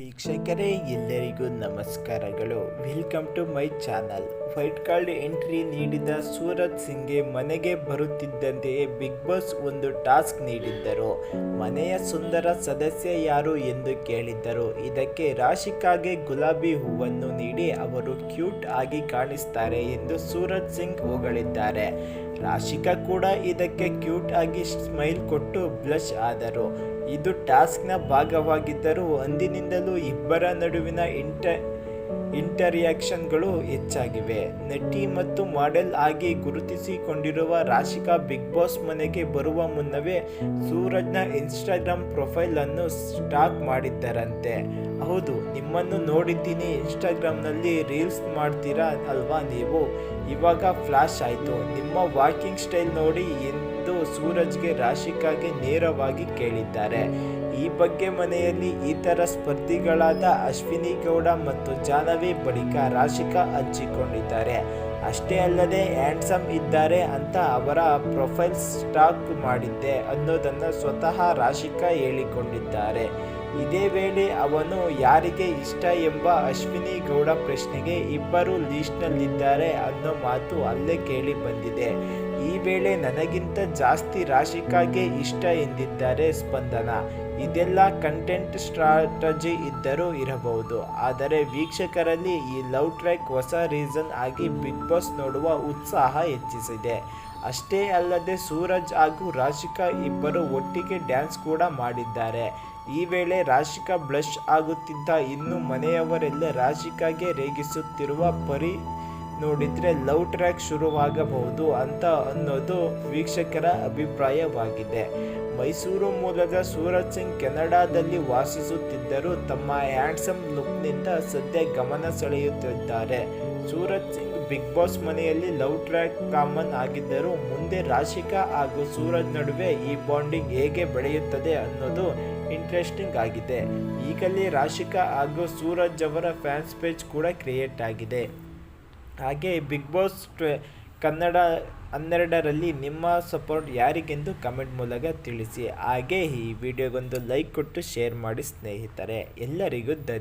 ವೀಕ್ಷಕರೇ, ಎಲ್ಲರಿಗೂ ನಮಸ್ಕಾರಗಳು. Welcome to my channel white card entry ನೀಡಿದ ಸೂರಜ್ ಸಿಂಗ್ಗೆ ಮನೆಗೆ ಬರುತ್ತಿದ್ದಂತೆಯೇ ಬಿಗ್ ಬಾಸ್ ಒಂದು ಟಾಸ್ಕ್ ನೀಡಿದ್ದರು. ಮನೆಯ ಸುಂದರ ಸದಸ್ಯ ಯಾರು ಎಂದು ಕೇಳಿದ್ದರು. ಇದಕ್ಕೆ ರಾಶಿಕಾಗೆ ಗುಲಾಬಿ ಹೂವನ್ನು ನೀಡಿ ಅವರು ಕ್ಯೂಟ್ ಆಗಿ ಕಾಣಿಸ್ತಾರೆ ಎಂದು ಸೂರಜ್ ಸಿಂಗ್ ಹೊಗಳಿದ್ದಾರೆ. ರಾಶಿಕಾ ಕೂಡ ಇದಕ್ಕೆ ಕ್ಯೂಟ್ ಆಗಿ ಸ್ಮೈಲ್ ಕೊಟ್ಟು ಬ್ಲಶ್ ಆದರು. ಇದು ಟಾಸ್ಕ್ನ ಭಾಗವಾಗಿದ್ದರೂ ಅಂದಿನಿಂದಲೂ ಇಬ್ಬರ ನಡುವಿನ ಇಂಟ ಇಂಟರ್ಯಾಕ್ಷನ್ಗಳು ಹೆಚ್ಚಾಗಿವೆ. ನಟಿ ಮತ್ತು ಮಾಡೆಲ್ ಆಗಿ ಗುರುತಿಸಿಕೊಂಡಿರುವ ರಾಶಿಕಾ ಬಿಗ್ ಬಾಸ್ ಮನೆಗೆ ಬರುವ ಮುನ್ನವೇ ಸೂರಜ್ನ ಇನ್ಸ್ಟಾಗ್ರಾಮ್ ಪ್ರೊಫೈಲ್ ಅನ್ನು ಸ್ಟಾಕ್ ಮಾಡಿದ್ದರಂತೆ. ಹೌದು, ನಿಮ್ಮನ್ನು ನೋಡಿದ್ದೀನಿ. ಇನ್ಸ್ಟಾಗ್ರಾಮ್ನಲ್ಲಿ ರೀಲ್ಸ್ ಮಾಡ್ತೀರಾ ಅಲ್ವಾ ನೀವು? ಇವಾಗ ಫ್ಲಾಶ್ ಆಯಿತು. ನಿಮ್ಮ ವಾಕಿಂಗ್ ಸ್ಟೈಲ್ ನೋಡಿ ಎಂದು ಸೂರಜ್ಗೆ ರಾಶಿಕಾಗೆ ನೇರವಾಗಿ ಕೇಳಿದ್ದಾರೆ. ಈ ಬಗ್ಗೆ ಮನೆಯಲ್ಲಿ ಇತರ ಸ್ಪರ್ಧಿಗಳಾದ ಅಶ್ವಿನಿ ಗೌಡ ಮತ್ತು ಜಾಹ್ನವಿ ಬಳಿಕ ರಾಶಿಕಾ ಹಂಚಿಕೊಂಡಿದ್ದಾರೆ. ಅಷ್ಟೇ ಅಲ್ಲದೆ ಹ್ಯಾಂಡ್ಸಮ್ ಇದ್ದಾರೆ ಅಂತ ಅವರ ಪ್ರೊಫೈಲ್ ಸ್ಟಾಕ್ ಮಾಡಿದ್ದೆ ಅನ್ನೋದನ್ನು ಸ್ವತಃ ರಾಶಿಕಾ ಹೇಳಿಕೊಂಡಿದ್ದಾರೆ. ಇದೇ ವೇಳೆ ಅವನು ಯಾರಿಗೆ ಇಷ್ಟ ಎಂಬ ಅಶ್ವಿನಿ ಗೌಡ ಪ್ರಶ್ನೆಗೆ ಇಬ್ಬರು ಲೀಸ್ಟ್ನಲ್ಲಿದ್ದಾರೆ ಅನ್ನೋ ಮಾತು ಅಲ್ಲೇ ಕೇಳಿ ಬಂದಿದೆ. ಈ ವೇಳೆ ನನಗಿಂತ ಜಾಸ್ತಿ ರಾಶಿಕಾಗೆ ಇಷ್ಟ ಎಂದಿದ್ದಾರೆ ಸ್ಪಂದನ. ಇದೆಲ್ಲ ಕಂಟೆಂಟ್ ಸ್ಟ್ರಾಟಜಿ ಇದ್ದರೂ ಇರಬಹುದು. ಆದರೆ ವೀಕ್ಷಕರಲ್ಲಿ ಈ ಲವ್ ಟ್ರ್ಯಾಕ್ ಹೊಸ ರೀಸನ್ ಆಗಿ ಬಿಗ್ ಬಾಸ್ ನೋಡುವ ಉತ್ಸಾಹ ಹೆಚ್ಚಿಸಿದೆ. ಅಷ್ಟೇ ಅಲ್ಲದೆ ಸೂರಜ್ ಹಾಗೂ ರಾಶಿಕಾ ಇಬ್ಬರು ಒಟ್ಟಿಗೆ ಡ್ಯಾನ್ಸ್ ಕೂಡ ಮಾಡಿದ್ದಾರೆ. ಈ ವೇಳೆ ರಾಶಿಕಾ ಬ್ಲಶ್ ಆಗುತ್ತಿದ್ದ ಇನ್ನು ಮನೆಯವರೆಲ್ಲ ರಾಶಿಕಾಗೆ ರೇಗಿಸುತ್ತಿರುವ ಪರಿ ನೋಡಿದ್ರೆ ಲವ್ ಟ್ರ್ಯಾಕ್ ಶುರುವಾಗಬಹುದು ಅಂತ ಅನ್ನೋದು ವೀಕ್ಷಕರ ಅಭಿಪ್ರಾಯವಾಗಿದೆ. ಮೈಸೂರು ಮೂಲದ ಸೂರಜ್ ಸಿಂಗ್ ಕೆನಡಾದಲ್ಲಿ ವಾಸಿಸುತ್ತಿದ್ದರೂ ತಮ್ಮ ಹ್ಯಾಂಡ್ಸಮ್ ಲುಕ್ನಿಂದ ಸದ್ಯ ಗಮನ ಸೆಳೆಯುತ್ತಿದ್ದಾರೆ. ಸೂರಜ್ ಸಿಂಗ್ ಬಿಗ್ ಬಾಸ್ ಮನೆಯಲ್ಲಿ ಲವ್ ಟ್ರ್ಯಾಕ್ ಕಾಮನ್ ಆಗಿದ್ದರೂ ಮುಂದೆ ರಾಶಿಕಾ ಹಾಗೂ ಸೂರಜ್ ನಡುವೆ ಈ ಬಾಂಡಿಂಗ್ ಹೇಗೆ ಬೆಳೆಯುತ್ತದೆ ಅನ್ನೋದು ಇಂಟ್ರೆಸ್ಟಿಂಗ್ ಆಗಿದೆ. ಈಗಲೇ ರಾಶಿಕಾ ಹಾಗೂ ಸೂರಜ್ ಅವರ ಫ್ಯಾನ್ಸ್ ಪೇಜ್ ಕೂಡ ಕ್ರಿಯೇಟ್ ಆಗಿದೆ. ಹಾಗೆ ಬಿಗ್ ಬಾಸ್ ಟ್ವೆ, ಕನ್ನಡ ಹನ್ನೆರಡರಲ್ಲಿ ನಿಮ್ಮ ಸಪೋರ್ಟ್ ಯಾರಿಗೆಂದು ಕಮೆಂಟ್ ಮೂಲಕ ತಿಳಿಸಿ. ಹಾಗೆ ಈ ವಿಡಿಯೋಗೊಂದು ಲೈಕ್ ಕೊಟ್ಟು ಶೇರ್ ಮಾಡಿ ಸ್ನೇಹಿತರೆ. ಎಲ್ಲರಿಗೂ ಧನ್ಯ